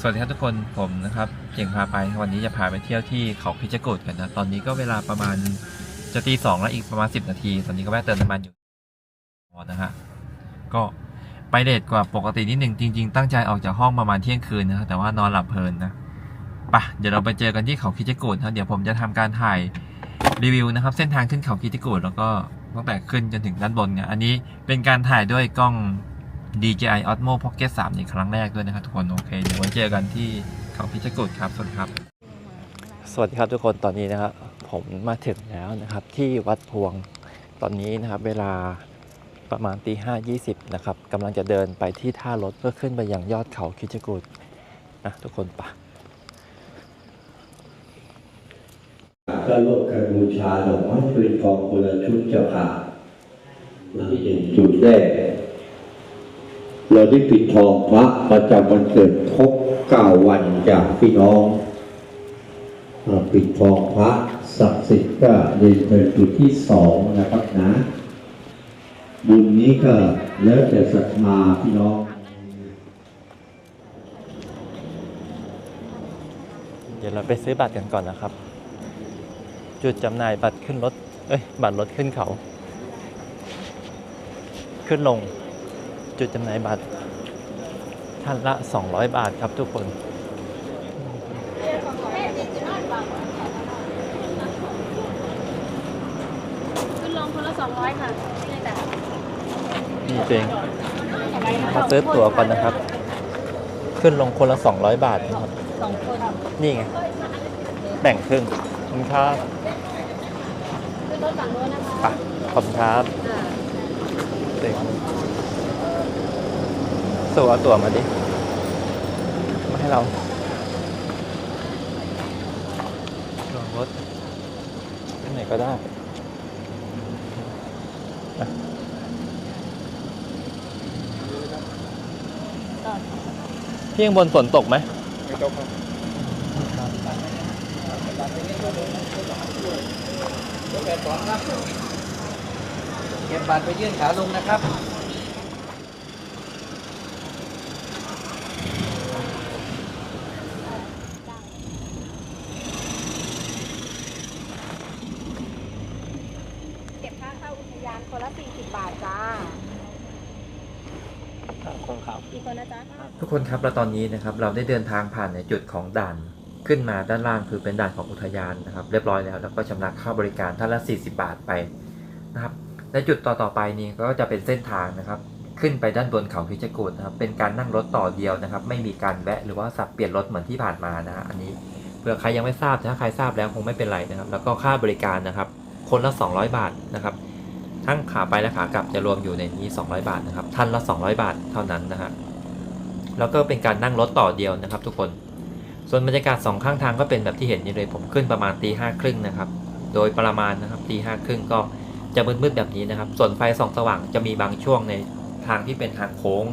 สวัสดีครับทุกคนผมนะครับเก่งพาไปวันนี้จะพาไปเที่ยวที่เขาพิจกูดกันนะ ตอนนี้ก็เวลาประมาณจะตีสองแล้วอีกประมาณ10นาที ตอนนี้ก็แวะเติมน้ำมันอยู่นะฮะก็ไปเลทกว่าปกตินิดหนึ่งจริง ๆ ตั้งใจออกจากห้องประมาณเที่ยงคืนนะแต่ว่านอนหลับเพลินนะปะเดี๋ยวเราไปเจอกันที่เขาคิจกูดนะเดี๋ยวผมจะทำการถ่ายรีวิวนะครับ เส้นทางขึ้นเขาคิจกูดแล้วก็ตั้งแต่ขึ้นจนถึงด้านบนเนี่ยอันนี้เป็นการถ่ายด้วยกล้อง DJI Osmo Pocket 3 ในครั้งแรกด้วยนะครับทุกคน โอเค เดี๋ยวไว้เจอกันที่เขาพิจกุดครับ สวัสดีครับ สวัสดีครับทุกคนตอนนี้นะครับ ผมมาถึงแล้วนะครับ ที่วัดพวงตอนนี้นะครับ เวลาประมาณตีห้ายี่สิบนะครับกำลังจะเดินไปที่ท่ารถเพื่อขึ้นไปยังยอดเขาคิจกุดนะทุกคนปะก็ร่วมกันบูชาดอกไม้ฟืนทองคนละชุดเจ้าค่ะที่เป็นจุดแรก เราได้ปิดทองพระประจำวันเกิดครบเก้าวันจากพี่น้องปิดทองพระศักดิ์สิทธิ์ก็เรียนเชิญจุดที่สองนะครับนะบุญนี้ก็แล้วแต่ศรัทธาพี่น้องเดี๋ยวเราไปซื้อบัตรกันก่อนนะครับ จุดจำหน่ายบัตรขึ้นรถ เอ้ย บัตรรถขึ้นเขา ขึ้นลง จุดจำหน่ายบัตรท่านละ 200 บาทครับทุกคนขึ้นลงคนละสองร้อยค่ะนี่แต่นี่เองมาซื้อตั๋วก่อนนะครับ ขึ้นลงคนละ 200 บาทนะครับสองคนนี่ไง แบ่งครึ่งขอบคุณครับขึ้นรถฝั่งโน้นนะคะ ไปขอบคุณครับอ่าเต็ง สู่เอาตั๋วมาดิ มาให้เราลงรถที่ไหนก็ได้อะต่อพี่ข้างบนฝนตกไหมไม่ตกครับเก็บบัตรไปยื่นขาลงนะครับ เก็บค่าเข้าอุทยานคน ละสี่สิบบาทจ้าคนขับอีกคนนะจ๊ะทุกคนครับแล้วตอนนี้นะครับ เราได้เดินทางผ่านในจุดของด่านขึ้นมาด้านล่างคือเป็นด่านของอุทยานนะครับ เรียบร้อยแล้ว แล้วก็ชำระค่าบริการท่านละ 40 บาทไปนะครับในจุดต่อต่อไปนี้ก็จะเป็นเส้นทางนะครับ ขึ้นไปด้านบนเขาพิจกูดนะครับ เป็นการนั่งรถต่อเดียวนะครับ ไม่มีการแวะหรือว่าสับเปลี่ยนรถเหมือนที่ผ่านมานะฮะอันนี้เผื่อใครยังไม่ทราบถ้าใครทราบแล้วคงไม่เป็นไรนะครับ แล้วก็ค่าบริการนะครับ คนละ 200 บาทนะครับ ทั้งขาไปและขากลับจะรวมอยู่ในนี้ 200 บาทนะครับท่านละ 200 บาทเท่านั้นนะฮะแล้วก็เป็นการนั่งรถต่อเดียวนะครับ ทุกคน ส่วนบรรยากาศสองข้างทางก็เป็นแบบที่เห็นนี่เลยผมขึ้นประมาณตีห้าครึ่งนะครับ โดยประมาณนะครับตีห้าครึ่งก็จะมืดๆแบบนี้นะครับ ส่วนไฟส่องสว่างจะมีบางช่วงในทางที่เป็นทางโค้ง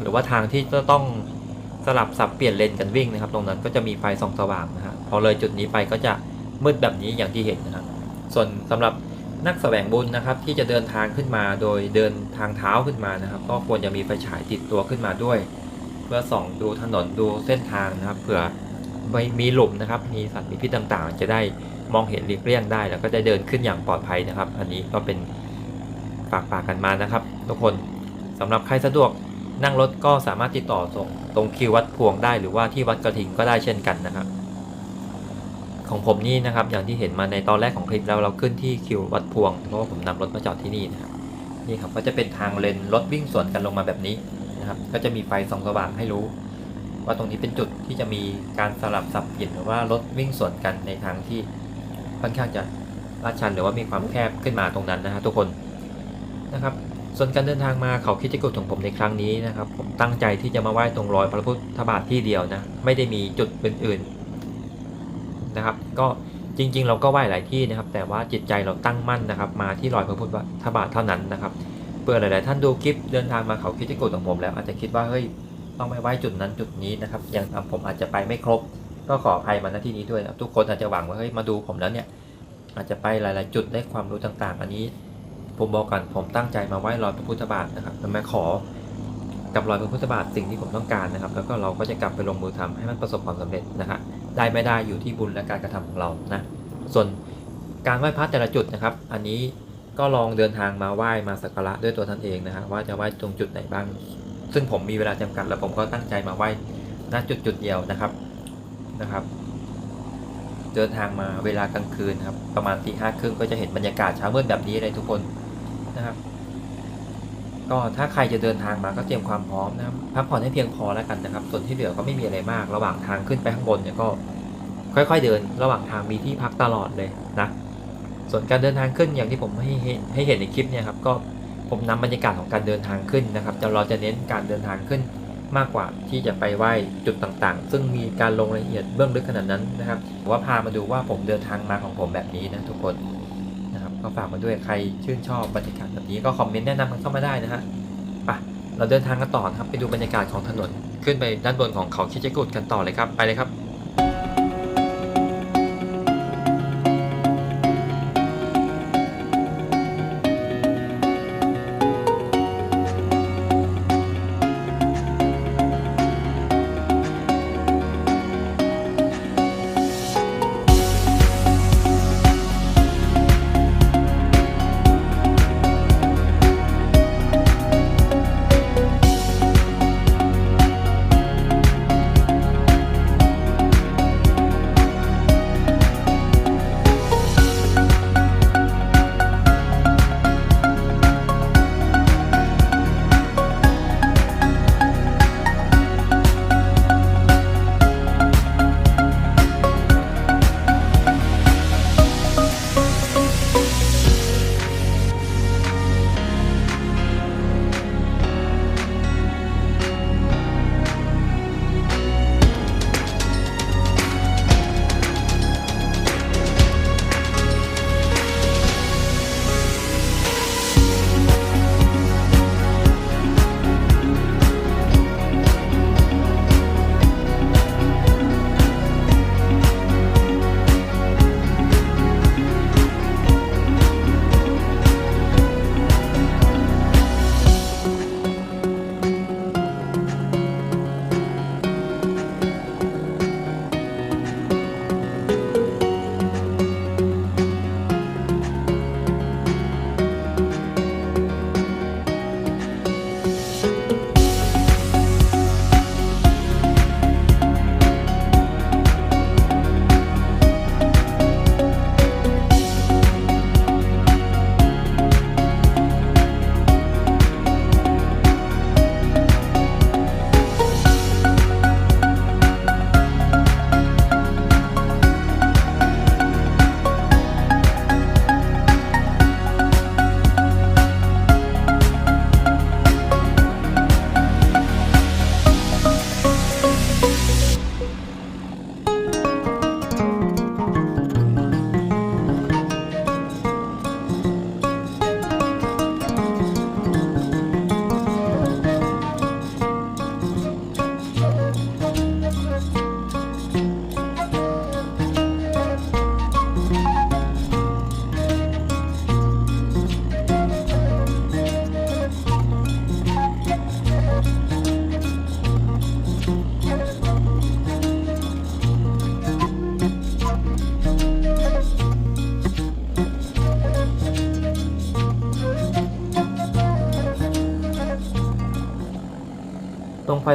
หรือว่าทางที่จะต้องสลับสับเปลี่ยนเลนกันวิ่งนะครับ ตรงนั้นก็จะมีไฟส่องสว่างนะฮะพอเลยจุดนี้ไปก็จะมืดแบบนี้อย่างที่เห็นนะครับส่วนสำหรับ นักแสวงบุญนะครับที่จะเดินทางขึ้นมาโดยเดินทางเท้าขึ้นมานะครับ ก็ควรจะมีไฟฉายติดตัวขึ้นมาด้วย เพื่อส่องดูถนนดูเส้นทางนะครับเผื่อไม่มีหลุมนะครับ มีสัตว์มีพิษต่างๆ จะได้มองเห็นหลีกเลี่ยงได้ แล้วก็จะเดินขึ้นอย่างปลอดภัยนะครับ อันนี้ก็เป็นฝากฝากกันมานะครับ ทุกคนสำหรับใครสะดวกนั่งรถก็สามารถติดต่อตรงตรงคิววัดพวงได้ หรือว่าที่วัดกระทิงก็ได้เช่นกันนะครับ ของผมนี่นะครับอย่างที่เห็นมาในตอนแรกของคลิปแล้วเราขึ้นที่คิววัดพวงเพราะว่าผมนำรถมาจอดที่นี่นะครับนี่ครับก็จะเป็นทางเลนรถวิ่งสวนกันลงมาแบบนี้นะครับ ก็จะมีไฟส่องสว่างให้รู้ ว่าตรงนี้เป็นจุดที่จะมีการสลับสับเปลี่ยนหรือว่ารถวิ่งสวนกันในทางที่ค่อนข้างจะลาดชันหรือว่ามีความแคบขึ้นมาตรงนั้นนะฮะทุกคนนะครับ ส่วนการเดินทางมาเขาคิดจะกุดของผมในครั้งนี้นะครับ ผมตั้งใจที่จะมาไหว้ตรงรอยพระพุทธบาทที่เดียวนะไม่ได้มีจุดอื่นๆ นะครับ ก็จริง ๆ เราก็ไหว้หลายที่นะครับ แต่ว่าจิตใจเราตั้งมั่นนะครับ มาที่รอยพระพุทธบาทเท่านั้นนะครับเพื่อหลาย ๆ ท่านดูคลิปเดินทางมาเขาคิดจะกดของผมแล้วอาจจะคิดว่าเฮ้ยต้องไปไหว้จุดนั้นจุดนี้นะครับอย่างผมอาจจะไปไม่ครบ ก็ขออภัยมาณที่นี้ด้วยนะครับทุกคนอาจจะหวังว่าเฮ้ยมาดูผมแล้วเนี่ยอาจจะไปหลาย ๆ จุดได้ความรู้ต่าง ๆ อันนี้ ผมบอกกันผมตั้งใจมาไหว้รอยพระพุทธบาทนะครับแล้วมาขอ กับรอยพระพุทธบาทสิ่งที่ผมต้องการนะครับ แล้วก็เราก็จะกลับไปลงมือทำให้มันประสบความสำเร็จนะครับได้ไม่ได้อยู่ที่บุญและการกระทำของเรานะส่วนการไหว้พระแต่ละจุดนะครับ อันนี้ก็ลองเดินทางมาไหว้มาสักการะด้วยตัวท่านเองนะฮะว่าจะไหว้ตรงจุดไหนบ้าง ซึ่งผมมีเวลาจำกัด แล้วผมก็ตั้งใจมาไหว้ณจุดจุดเดียวนะครับนะครับ เดินทางมาเวลากลางคืนครับประมาณตีห้าครึ่งก็จะเห็นบรรยากาศเช้ามืดแบบนี้เลยทุกคนนะครับ ก็ถ้าใครจะเดินทางมาก็เตรียมความพร้อมนะครับพักผ่อนให้เพียงพอแล้วกันนะครับ ส่วนที่เหลือก็ไม่มีอะไรมาก ระหว่างทางขึ้นไปข้างบนเนี่ยก็ ค่อยๆเดิน ระหว่างทางมีที่พักตลอดเลยนะส่วนการเดินทางขึ้นอย่างที่ผมให้ให้ให้เห็นในคลิปเนี่ยครับก็ผมนำบรรยากาศของการเดินทางขึ้นนะครับจะเราจะเน้นการเดินทางขึ้นมากกว่าที่จะไปไหว้จุดต่างๆ ซึ่งมีการลงรายละเอียดเบื้องลึกขนาดนั้นนะครับว่าพามาดูว่าผมเดินทางมาของผมแบบนี้นะทุกคน ก็ฝากมาด้วยใครชื่นชอบบรรยากาศแบบนี้ก็คอมเมนต์แนะนำกันเข้ามาได้นะฮะไปเราเดินทางกันต่อนะครับไปดูบรรยากาศของถนนขึ้นไปด้านบนของเขาคิเจกุดกันต่อเลยครับไปเลยครับ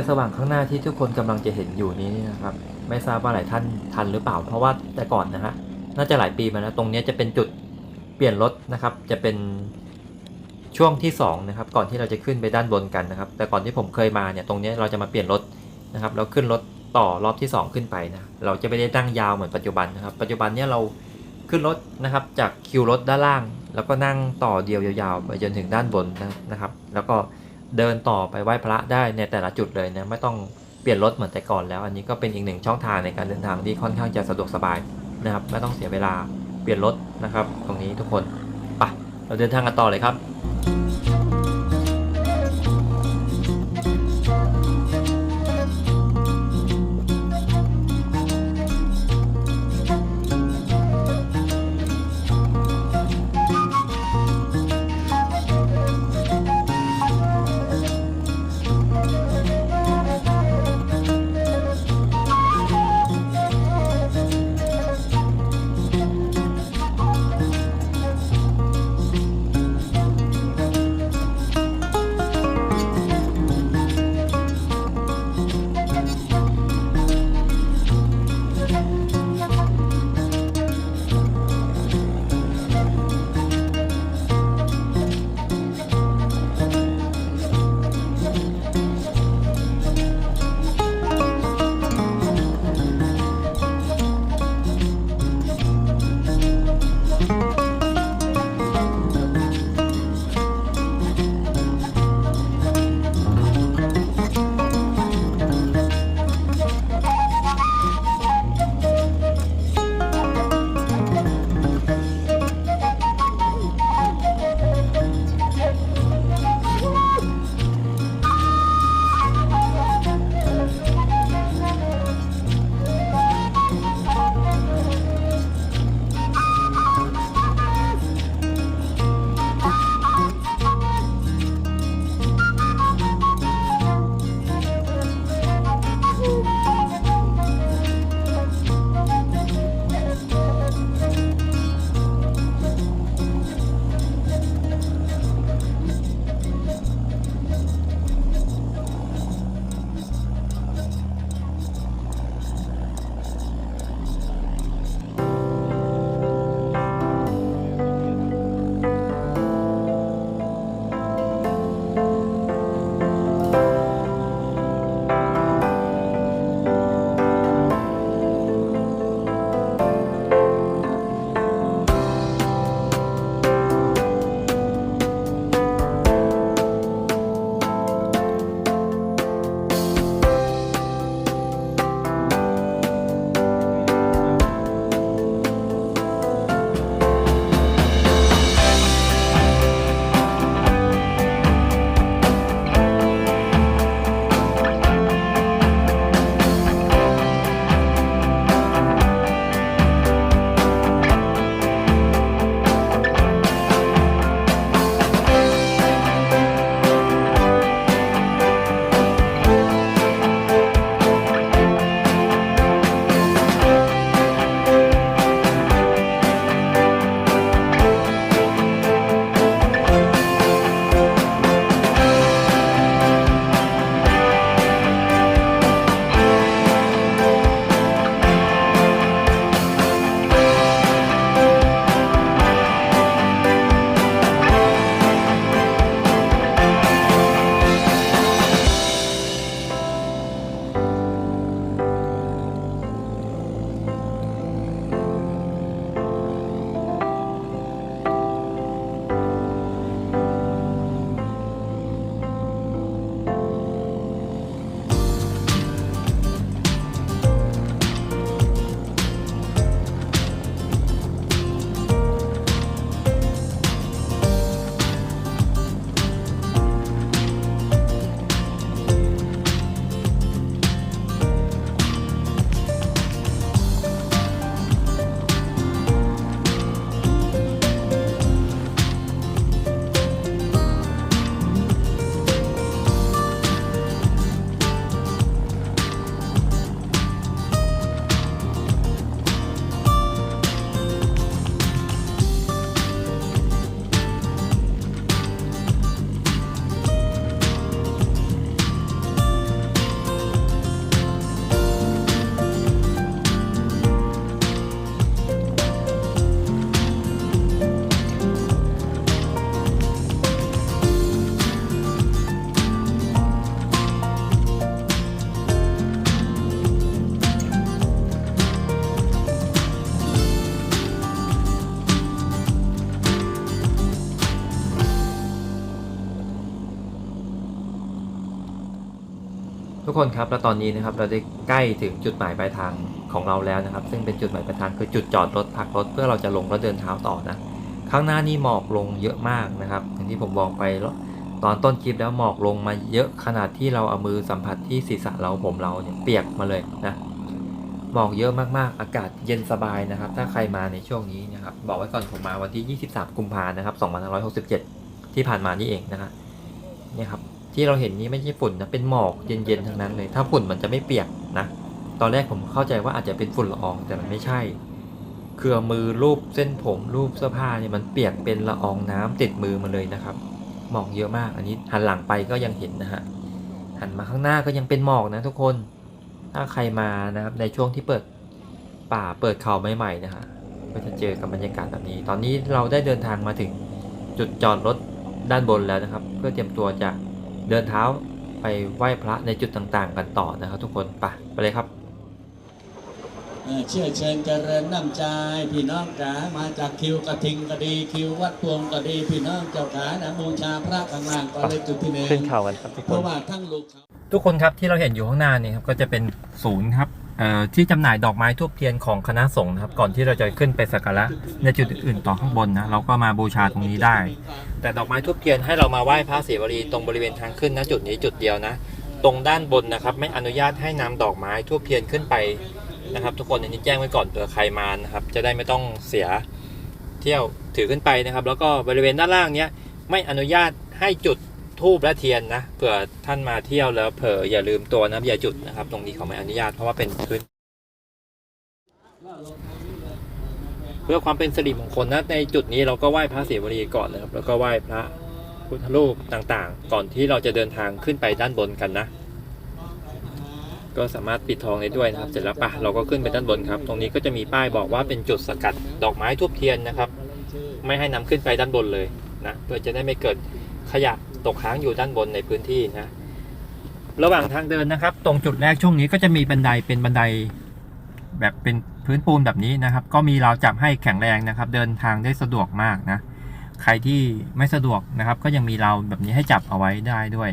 สว่างข้างหน้าที่ทุกคนกำลังจะเห็นอยู่นี้นะครับ ไม่ทราบว่าหลายท่านทันหรือเปล่า เพราะว่าแต่ก่อนนะฮะน่าจะหลายปีมาแล้วตรงนี้จะเป็นจุดเปลี่ยนรถนะครับ จะเป็นช่วงที่สองนะครับก่อนที่เราจะขึ้นไปด้านบนกันนะครับ แต่ก่อนที่ผมเคยมาเนี่ยตรงนี้เราจะมาเปลี่ยนรถนะครับแล้วขึ้นรถต่อรอบที่สองขึ้นไปนะเราจะไม่ได้นั่งยาวเหมือนปัจจุบันนะครับ ปัจจุบันเนี่ยเราขึ้นรถนะครับจากคิวรถด้านล่าง แล้วก็นั่งต่อเดียวยาวๆไปจนถึงด้านบนนะครับ แล้วก็ เดินต่อไปไหว้พระได้ในแต่ละจุดเลยนะไม่ต้องเปลี่ยนรถเหมือนแต่ก่อนแล้ว อันนี้ก็เป็นอีกหนึ่งช่องทางในการเดินทางที่ค่อนข้างจะสะดวกสบายนะครับไม่ต้องเสียเวลาเปลี่ยนรถนะครับ ตรงนี้ทุกคนไปเราเดินทางกันต่อเลยครับ กคนครับแล้วตอนนี้นะครับเราได้ใกล้ถึงจุดหมายปลายทางของเราแล้วนะครับ ซึ่งเป็นจุดหมายปลายทางคือจุดจอดรถพักรถเพื่อเราจะลงแล้วเดินเท้าต่อนะ ข้างหน้านี่หมอกลงเยอะมากนะครับ อย่างที่ผมบอกไปแล้วตอนต้นคลิปแล้วหมอกลงมาเยอะขนาดที่เราเอามือสัมผัสที่ศีรษะเราผมเราเนี่ยเปียกมาเลยนะหมอกเยอะมากๆ อากาศเย็นสบายนะครับ ถ้าใครมาในช่วงนี้นะครับ บอกไว้ก่อนผมมาวันที่ 23 กุมภานะครับ2567 ที่ผ่านมานี่เองนะครับนี่ครับ ที่เราเห็นนี้ไม่ใช่ฝุ่นนะเป็นหมอกเย็นๆทั้งนั้นเลย ถ้าฝุ่นมันจะไม่เปียกนะตอนแรกผมเข้าใจว่าอาจจะเป็นฝุ่นละอองแต่มันไม่ใช่คืออมือรูปเส้นผมรูปเสื้อผ้าเนี่ยมันเปียกเป็นละอองน้ำติดมือมาเลยนะครับ หมอกเยอะมากอันนี้หันหลังไปก็ยังเห็นนะฮะหันมาข้างหน้าก็ยังเป็นหมอกนะทุกคนถ้าใครมานะครับในช่วงที่เปิดป่าเปิดเขาใหม่ๆนะฮะก็จะเจอกับบรรยากาศแบบนี้ ตอนนี้เราได้เดินทางมาถึงจุดจอดรถด้านบนแล้วนะครับ เพื่อเตรียมตัวจะ เดินเท้าไปไหว้พระในจุดต่างๆ กันต่อนะครับ ทุกคนไปไปเลยครับเอ่อเชื่อเชิญเจริญน้ำใจพี่น้องจ๋ามาจากคิวกระทิงก็ดีคิววัดพวงก็ดีพี่น้องเจ้าขานะบูชาพระข้างล่างก็เลยจุดที่หนึ่งขึ้นเขากันครับทุกเพคนราะว่าทั้งลูกเขาทุกคนครับที่เราเห็นอยู่ข้างหน้านี่ครับก็จะเป็นศูนย์ครับเอ่อ ที่จำหน่ายดอกไม้ทูบเทียนของคณะสงฆ์นะครับ ก่อนที่เราจะขึ้นไปสักการะในจุดอื่นๆต่อข้างบนนะเราก็มาบูชาตรงนี้ได้ แต่ดอกไม้ทูบเทียนให้เรามาไหว้พระศิวลีตรงบริเวณทางขึ้นนะจุดนี้จุดเดียวนะ ตรงด้านบนนะครับ ไม่อนุญาตให้นำดอกไม้ทูบเทียนขึ้นไปนะครับ ทุกคนอันนี้แจ้งไว้ก่อนเผื่อใครมานะครับ จะได้ไม่ต้องเสียเที่ยวถือขึ้นไปนะครับ แล้วก็บริเวณด้านล่างเนี้ยไม่อนุญาตให้จุด ทูบและเทียนนะเผื่อท่านมาเที่ยวแล้วเผลออย่าลืมตัวนะอย่าจุดนะครับ ตรงนี้เขาไม่อนุญาตเพราะว่าเป็นพื้นเพื่อความเป็นสิริมงคลนะในจุดนี้เราก็ไหว้พระศิวลีก่อนนะครับ แล้วก็ไหว้พระพุทธรูปต่างๆ ก่อนที่เราจะเดินทางขึ้นไปด้านบนกันนะ ก็สามารถปิดทองได้ด้วยนะครับ เสร็จแล้วปะเราก็ขึ้นไปด้านบนครับ ตรงนี้ก็จะมีป้ายบอกว่าเป็นจุดสกัดดอกไม้ทูบเทียนนะครับ ไม่ให้นำขึ้นไปด้านบนเลยนะเพื่อจะได้ไม่เกิดขยะ ตกค้างอยู่ด้านบนในพื้นที่นะ ระหว่างทางเดินนะครับ ตรงจุดแรกช่วงนี้ก็จะมีบันไดเป็นบันไดแบบเป็นพื้นปูนแบบนี้นะครับ ก็มีราวจับให้แข็งแรงนะครับ เดินทางได้สะดวกมากนะ ใครที่ไม่สะดวกนะครับ ก็ยังมีราวแบบนี้ให้จับเอาไว้ได้ด้วย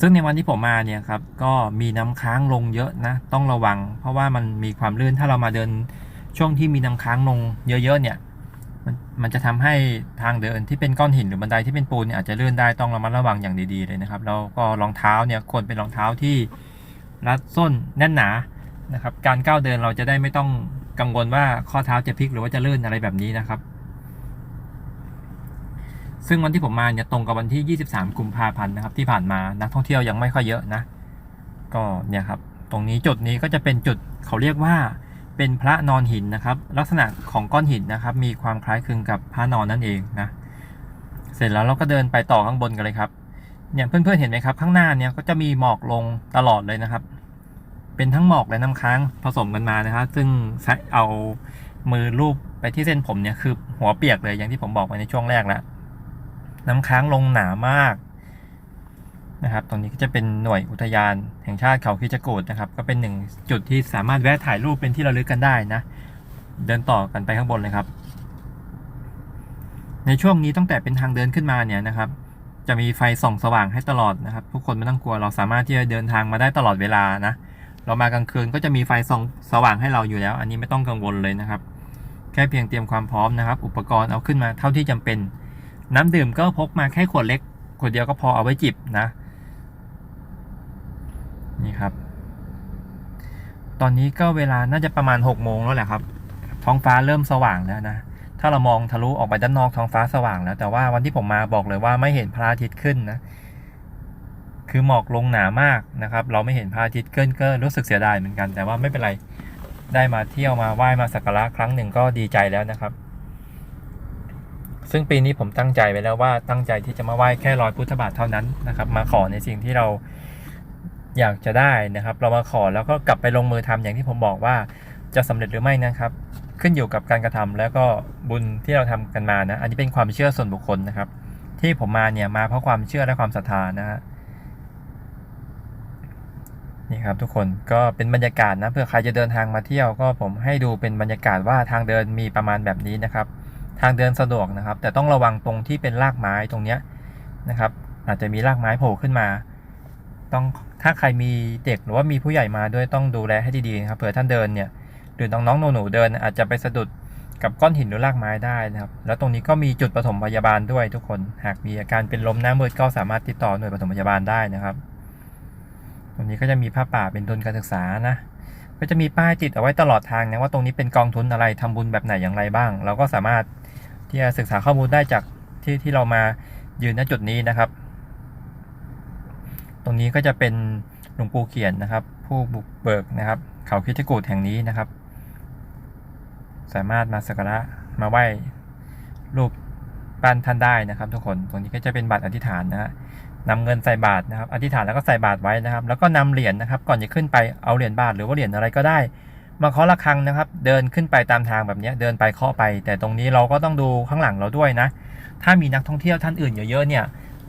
ซึ่งในวันที่ผมมาเนี่ยครับ ก็มีน้ำค้างลงเยอะนะ ต้องระวัง เพราะว่ามันมีความลื่นถ้าเรามาเดินช่วงที่มีน้ำค้างลงเยอะๆเนี่ย มันมันจะทำให้ทางเดินที่เป็นก้อนหินหรือบันไดที่เป็นปูนเนี่ยอาจจะเลื่อนได้ต้องระมัดระวังอย่างดีๆเลยนะครับแล้วก็รองเท้าเนี่ยควรเป็นรองเท้าที่รัดส้นแน่นหนานะครับ การก้าวเดินเราจะได้ไม่ต้องกังวลว่าข้อเท้าจะพลิกหรือว่าจะลื่นอะไรแบบนี้นะครับ ซึ่งวันที่ผมมาเนี่ยตรงกับวันที่ 23 กุมภาพันธ์นะครับ ที่ผ่านมานักท่องเที่ยวยังไม่ค่อยเยอะนะ ก็เนี่ยครับ ตรงนี้จุดนี้ก็จะเป็นจุดเขาเรียกว่า เป็นพระนอนหินนะครับ ลักษณะของก้อนหินนะครับ มีความคล้ายคลึงกับพระนอนนั่นเองนะ เสร็จแล้วเราก็เดินไปต่อข้างบนกันเลยครับ เนี่ยเพื่อนๆเห็นไหมครับ ข้างหน้าเนี่ยก็จะมีหมอกลงตลอดเลยนะครับ เป็นทั้งหมอกและน้ำค้างผสมกันมานะครับ ซึ่งใช้เอามือลูบไปที่เส้นผมเนี่ยคือหัวเปียกเลยอย่างที่ผมบอกไปในช่วงแรกแล้วน้ำค้างลงหนามาก นะครับ ตรงนี้ก็จะเป็นหน่วยอุทยานแห่งชาติเขาคิจกูดนะครับ ก็เป็นหนึ่งจุดที่สามารถแวะถ่ายรูปเป็นที่ระลึกกันได้นะ เดินต่อกันไปข้างบนเลยครับ ในช่วงนี้ตั้งแต่เป็นทางเดินขึ้นมาเนี่ยนะครับ จะมีไฟส่องสว่างให้ตลอดนะครับ ทุกคนไม่ต้องกลัวเราสามารถที่จะเดินทางมาได้ตลอดเวลานะ เรามากลางคืนก็จะมีไฟส่องสว่างให้เราอยู่แล้ว อันนี้ไม่ต้องกังวลเลยนะครับ แค่เพียงเตรียมความพร้อมนะครับ อุปกรณ์เอาขึ้นมาเท่าที่จำเป็น น้ำดื่มก็พกมาแค่ขวดเล็กขวดเดียวก็พอเอาไว้จิบนะ นี่ครับ ตอนนี้ก็เวลาน่าจะประมาณ6กโมงแล้วแหละครับ ท้องฟ้าเริ่มสว่างแล้วนะ ถ้าเรามองทะลุออกไปด้านนอกท้องฟ้าสว่างแล้ว แต่ว่าวันที่ผมมาบอกเลยว่าไม่เห็นพระอาทิตย์ขึ้นนะ คือหมอกลงหนามากนะครับ เราไม่เห็นพระอาทิตย์ขึ้นก็รู้สึกเสียดายเหมือนกัน แต่ว่าไม่เป็นไร ได้มาเที่ยวมาไหว้มาสักการะครั้งหนึ่งก็ดีใจแล้วนะครับซึ่งปีนี้ผมตั้งใจไว้แล้วว่าตั้งใจที่จะมาไหว้แค่รอยพุทธบาทเท่านั้นนะครับ มาขอในสิ่งที่เรา อยากจะได้นะครับ เรามาขอแล้วก็กลับไปลงมือทำอย่างที่ผมบอกว่าจะสำเร็จหรือไม่นะครับ ขึ้นอยู่กับการกระทำแล้วก็บุญที่เราทำกันมานะ อันนี้เป็นความเชื่อส่วนบุคคลนะครับ ที่ผมมาเนี่ยมาเพราะความเชื่อและความศรัทธานะฮะนี่ครับทุกคนก็เป็นบรรยากาศนะเผื่อใครจะเดินทางมาเที่ยวก็ผมให้ดูเป็นบรรยากาศว่าทางเดินมีประมาณแบบนี้นะครับ ทางเดินสะดวกนะครับ แต่ต้องระวังตรงที่เป็นรากไม้ตรงเนี้ยนะครับ อาจจะมีรากไม้โผล่ขึ้นมา ต้องถ้าใครมีเด็กหรือว่ามีผู้ใหญ่มาด้วยต้องดูแลให้ดีๆนะครับเผื่อท่านเดินเนี่ยหรือน้องๆหนูๆเดิน อาจจะไปสะดุดกับก้อนหินหรือรากไม้ได้นะครับ แล้วตรงนี้ก็มีจุดปฐมพยาบาลด้วยทุกคน หากมีอาการเป็นลมหน้ามืดก็สามารถติดต่อหน่วยปฐมพยาบาลได้นะครับ ตรงนี้ก็จะมีผ้าป่าเป็นทุนการศึกษานะ ก็จะมีป้ายติดเอาไว้ตลอดทางนะว่าตรงนี้เป็นกองทุนอะไรทำบุญแบบไหนอย่างไรบ้าง เราก็สามารถที่จะศึกษาข้อมูลได้จากที่ที่เรามายืนณจุดนี้นะครับ ตรงนี้ก็จะเป็นหลวงปู่เขียนนะครับ ผู้บุกเบิกนะครับ เขาคิดกูดแห่งนี้นะครับ สามารถมาสักการะมาไหว้รูปปั้นท่านได้นะครับ ทุกคนตรงนี้ก็จะเป็นบัตรอธิษฐานนะฮะนำเงินใส่บาตรนะครับ อธิษฐานแล้วก็ใส่บาตรไว้นะครับ แล้วก็นำเหรียญนะครับ ก่อนจะขึ้นไปเอาเหรียญบาทหรือว่าเหรียญอะไรก็ได้ มาเคาะระฆังนะครับ เดินขึ้นไปตามทางแบบนี้เดินไปเคาะไป แต่ตรงนี้เราก็ต้องดูข้างหลังเราด้วยนะ ถ้ามีนักท่องเที่ยวท่านอื่นเยอะๆเนี่ย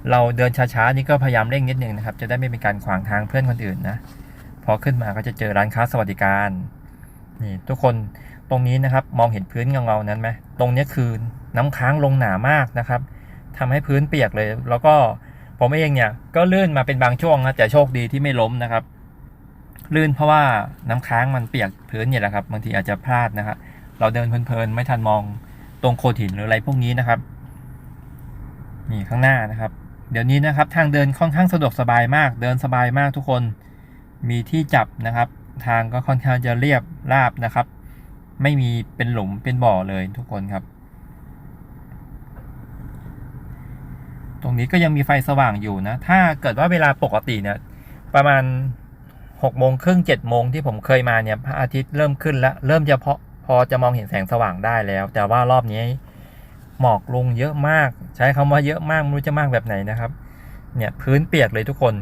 เราเดินช้าๆนี่ก็พยายามเร่งนิดนึงนะครับ จะได้ไม่เป็นการขวางทางเพื่อนคนอื่นนะ พอขึ้นมาก็จะเจอร้านค้าสวัสดิการ นี่ทุกคนตรงนี้นะครับมองเห็นพื้นเงาๆนั้นไหมตรงนี้คือน้ำค้างลงหนามากนะครับทำให้พื้นเปียกเลย แล้วก็ผมเองเนี่ยก็ลื่นมาเป็นบางช่วงนะแต่โชคดีที่ไม่ล้มนะครับ ลื่นเพราะว่าน้ำค้างมันเปียกพื้นเนี่ยแหละครับ บางทีอาจจะพลาดนะครับ เราเดินเพลินๆไม่ทันมองตรงโขดหินหรืออะไรพวกนี้นะครับ นี่ข้างหน้านะครับ เดี๋ยวนี้นะครับทางเดินค่อนข้างสะดวกสบายมาก เดินสบายมากทุกคน มีที่จับนะครับ ทางก็ค่อนข้างจะเรียบราบนะครับ ไม่มีเป็นหลุมเป็นบ่อเลยทุกคนครับ ตรงนี้ก็ยังมีไฟสว่างอยู่นะ ถ้าเกิดว่าเวลาปกติเนี่ยประมาณหกโมงครึ่งเจ็ดโมงที่ผมเคยมาเนี่ยพระอาทิตย์เริ่มขึ้นแล้ว เริ่มจะพอพอจะมองเห็นแสงสว่างได้แล้ว แต่ว่ารอบนี้ หมอกลงเยอะมาก ใช้คำว่าเยอะมากไม่รู้จะมากแบบไหนนะครับ เนี่ยพื้นเปียกเลยทุกคน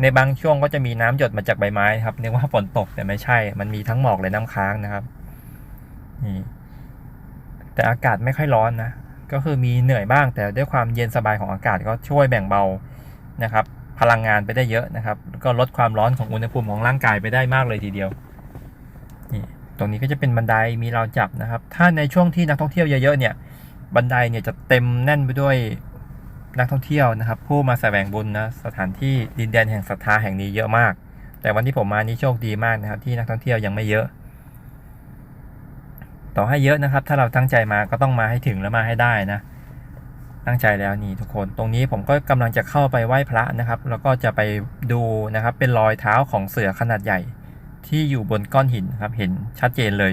ในบางช่วงก็จะมีน้ำหยดมาจากใบไม้ครับนึกว่าฝนตกแต่ไม่ใช่ มันมีทั้งหมอกและน้ำค้างนะครับนี่แต่อากาศไม่ค่อยร้อนนะก็คือมีเหนื่อยบ้างแต่ด้วยความเย็นสบายของอากาศก็ช่วยแบ่งเบานะครับ พลังงานไปได้เยอะนะครับ ก็ลดความร้อนของอุณหภูมิของร่างกายไปได้มากเลยทีเดียวนี่ตรงนี้ก็จะเป็นบันไดมีราวจับนะครับ ถ้าในช่วงที่นักท่องเที่ยวเยอะๆเนี่ย บันไดเนี่ยจะเต็มแน่นไปด้วยนักท่องเที่ยวนะครับ ผู้มาแสวงบุญนะสถานที่ดินแดนแห่งศรัทธาแห่งนี้เยอะมาก แต่วันที่ผมมานี่โชคดีมากนะครับ ที่นักท่องเที่ยวยังไม่เยอะ ต่อให้เยอะนะครับ ถ้าเราตั้งใจมาก็ต้องมาให้ถึงแล้วมาให้ได้นะ ตั้งใจแล้วนี่ทุกคนตรงนี้ผมก็กำลังจะเข้าไปไหว้พระนะครับ แล้วก็จะไปดูนะครับ เป็นรอยเท้าของเสือขนาดใหญ่ ที่อยู่บนก้อนหินนะครับ เห็นชัดเจนเลย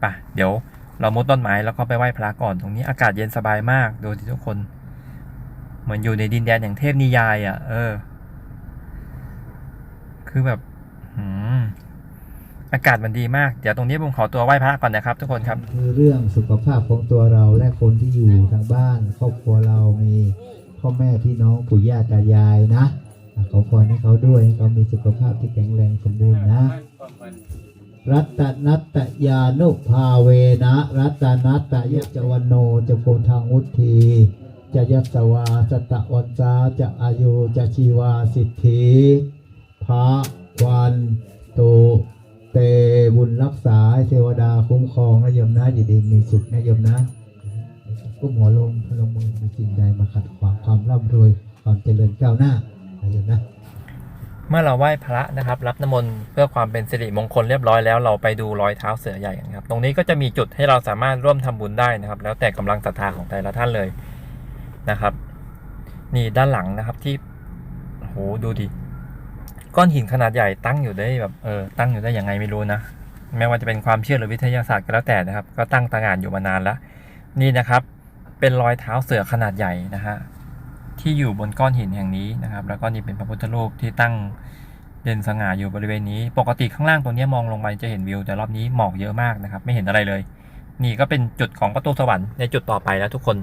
ไป่ะเดี๋ยว เรามุดต้นไม้แล้วก็ไปไหว้พระก่อนตรงนี้อากาศเย็นสบายมากดูที่ทุกคน เหมือนอยู่ในดินแดนอย่างเทพนิยายอะ่ะ เออ คือแบบอากาศมันดีมาก เดี๋ยวตรงนี้ผมขอตัวไหว้พระก่อนนะครับ ทุกคนครับ คือเรื่องสุขภาพของตัวเราและคนที่อยู่ทางบ้าน ครอบครัวเรามีพ่อแม่พี่น้องปู่ย่าตายายนะขอพรให้เขาด้วยให้เขามีสุขภาพที่แข็งแรงสมบูรณ์นะ รัตนัตยานุภาเวนะ รัตนัตยจวันโนจะโพทางวุธีจะยัสวาสตะวันจาจะอายุจะชีวาสิทธิพระวันตุเตบุญรักษาเทวดาคุ้มครองนะโยมนะอยู่ดีมีสุขนะโยมนะก้มหัวลงพนมมือมีสิ่งใดมาขัดขวางความร่ำรวยความเจริญก้าวหน้านะโยมนะ เมื่อเราไหว้พระนะครับ รับน้ำมนต์เพื่อความเป็นสิริมงคลเรียบร้อยแล้วเราไปดูรอยเท้าเสือใหญ่กันครับ ตรงนี้ก็จะมีจุดให้เราสามารถร่วมทำบุญได้นะครับ แล้วแต่กำลังศรัทธาของแต่ละท่านเลยนะครับ นี่ด้านหลังนะครับที่โหดูดิก้อนหินขนาดใหญ่ตั้งอยู่ได้แบบเออตั้งอยู่ได้ยังไงไม่รู้นะไม่ว่าจะเป็นความเชื่อหรือวิทยาศาสตร์ก็แล้วแต่นะครับ ก็ตั้งตางานอยู่มานานแล้ว นี่นะครับ เป็นรอยเท้าเสือขนาดใหญ่นะฮะ ที่อยู่บนก้อนหินแห่งนี้นะครับ แล้วก็นี่เป็นพระพุทธรูปที่ตั้งเด่นสง่าอยู่บริเวณนี้ ปกติข้างล่างตรงนี้มองลงไปจะเห็นวิว แต่รอบนี้หมอกเยอะมากนะครับ ไม่เห็นอะไรเลย นี่ก็เป็นจุดของประตูสวรรค์ในจุดต่อไปแล้วทุกคน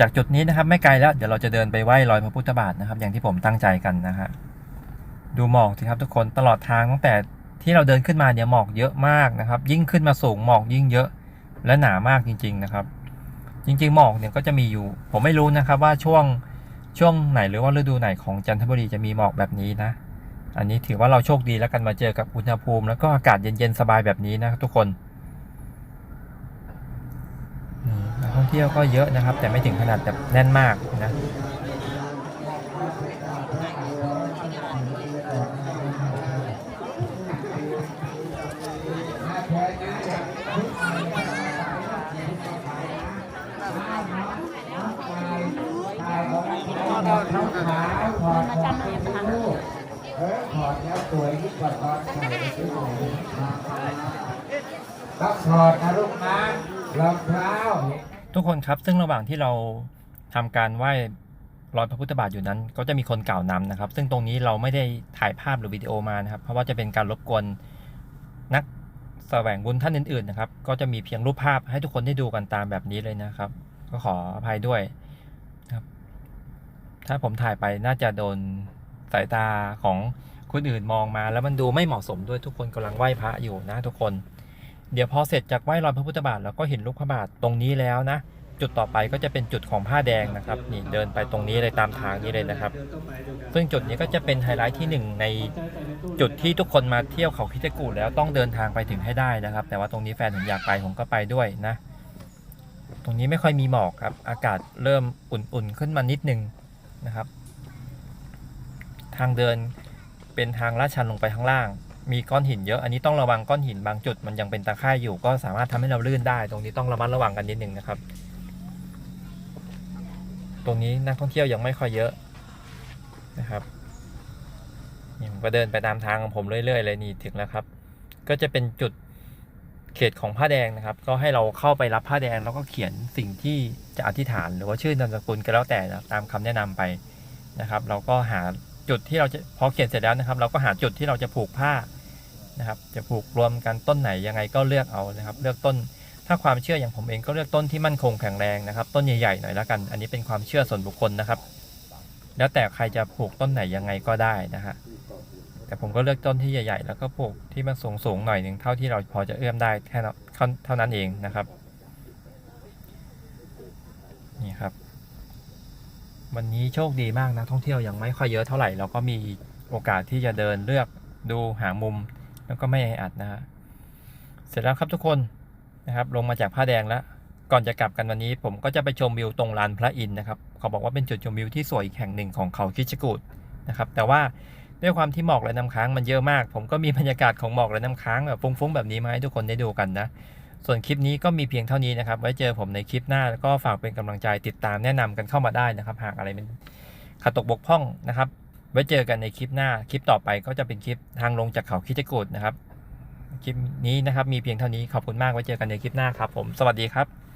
จากจุดนี้นะครับไม่ไกลแล้วเดี๋ยวเราจะเดินไปไหว้รอยพระพุทธบาทนะครับ อย่างที่ผมตั้งใจกันนะฮะดูหมอกสิครับทุกคนตลอดทางตั้งแต่ที่เราเดินขึ้นมาเนี่ยหมอกเยอะมากนะครับ ยิ่งขึ้นมาสูงหมอกยิ่งเยอะและหนามากจริง ๆ นะครับ จริงๆหมอกเนี่ยก็จะมีอยู่ ผมไม่รู้นะครับว่าช่วงช่วงไหนหรือว่าฤดูไหนของจันทบุรีจะมีหมอกแบบนี้นะ อันนี้ถือว่าเราโชคดีแล้วกันมาเจอกับอุณหภูมิ แล้วก็อากาศเย็นๆสบายแบบนี้นะครับทุกคนนี่นักท่องเที่ยวเที่ยวก็เยอะนะครับ แต่ไม่ถึงขนาดแบบแน่นมากนะ ต้องถอดนะลูกนะรองเท้าทุกคนครับซึ่งระหว่างที่เราทำการไหว้รอยพระพุทธบาทอยู่นั้น ก็จะมีคนกล่าวนำนะครับ ซึ่งตรงนี้เราไม่ได้ถ่ายภาพหรือวิดีโอมานะครับ เพราะว่าจะเป็นการรบกวนนักแสวงบุญท่านอื่นๆนะครับ ก็จะมีเพียงรูปภาพให้ทุกคนได้ดูกันตามแบบนี้เลยนะครับ ก็ขออภัยด้วยครับ ถ้าผมถ่ายไปน่าจะโดนสายตาของ คนอื่นมองมาแล้วมันดูไม่เหมาะสมด้วยทุกคนกำลังไหว้พระอยู่นะทุกคน เดี๋ยวพอเสร็จจากไหว้รอยพระพุทธบาทแล้วก็เห็นลูกพระบาทตรงนี้แล้วนะ จุดต่อไปก็จะเป็นจุดของผ้าแดงนะครับนี่เดินไปตรงนี้เลยตามทางนี้เลยนะครับ ซึ่งจุดนี้ก็จะเป็นไฮไลท์ที่หนึ่งในจุดที่ทุกคนมาเที่ยวเขาคิดกูแล้วต้องเดินทางไปถึงให้ได้นะครับ แต่ว่าตรงนี้แฟนผมอยากไปผมก็ไปด้วยนะ ตรงนี้ไม่ค่อยมีหมอกครับ อากาศเริ่มอุ่นๆขึ้นมานิดนึงนะครับ ทางเดิน เป็นทางลาดชันลงไปข้างล่าง มีก้อนหินเยอะอันนี้ต้องระวังก้อนหินบางจุด มันยังเป็นตะไคร่อยู่ก็สามารถทำให้เราลื่นได้ ตรงนี้ต้องระมัดระวังกันนิดนึงนะครับ ตรงนี้นักท่องเที่ยวยังไม่ค่อยเยอะนะครับนี่ผมก็เดินไปตามทางของผมเรื่อยๆเลยนี่ถึงแล้วครับ ก็จะเป็นจุดเขตของผ้าแดงนะครับ ก็ให้เราเข้าไปรับผ้าแดงแล้วก็เขียนสิ่งที่จะอธิษฐาน หรือว่าชื่อนามสกุลก็แล้วแต่นะตามคำแนะนำไปนะครับ เราก็หา จุดที่เราจะพอเขียนเสร็จแล้วนะครับ เราก็หาจุดที่เราจะผูกผ้านะครับ จะผูกรวมกันต้นไหนยังไงก็เลือกเอานะครับ เลือกต้น ถ้าความเชื่ออย่างผมเองก็เลือกต้นที่มั่นคงแข็งแรงนะครับ ต้นใหญ่ๆหน่อยละกัน อันนี้เป็นความเชื่อส่วนบุคคลนะครับ แล้วแต่ใครจะปลูกต้นไหนยังไงก็ได้นะฮะแต่ผมก็เลือกต้นที่ใหญ่ๆ แล้วก็ปลูกที่มันสูงๆหน่อยหนึ่งเท่าที่เราพอจะเอื้อมได้แค่เท่านั้นเองนะครับ นี่ครับ วันนี้โชคดีมากนะท่องเที่ยวยังไม่ค่อยเยอะเท่าไหร่เราก็มีโอกาสที่จะเดินเลือกดูหามุม แล้วก็ไม่แออัดนะฮะเสร็จแล้วครับทุกคนนะครับ ลงมาจากผ้าแดงแล้ว ก่อนจะกลับกันวันนี้ ผมก็จะไปชมวิวตรงลานพระอินทร์นะครับเขาบอกว่าเป็นจุดชมวิวที่สวยอีกแห่งหนึ่งของเขาคิชกูดนะครับ แต่ว่าด้วยความที่หมอกและน้ำค้างมันเยอะมาก ผมก็มีบรรยากาศของหมอกและน้ำค้างแบบฟุ้งๆแบบนี้มาให้ทุกคนได้ดูกันนะ ส่วนคลิปนี้ก็มีเพียงเท่านี้นะครับ ไว้เจอผมในคลิปหน้าแล้วก็ฝากเป็นกำลังใจติดตามแนะนำกันเข้ามาได้นะครับ หากอะไรเป็นขัดตกบกพร่องนะครับ ไว้เจอกันในคลิปหน้า คลิปต่อไปก็จะเป็นคลิปทางลงจากเขาคิชกูดนะครับ คลิปนี้นะครับมีเพียงเท่านี้ขอบคุณมากไว้เจอกันในคลิปหน้าครับผมสวัสดีครับ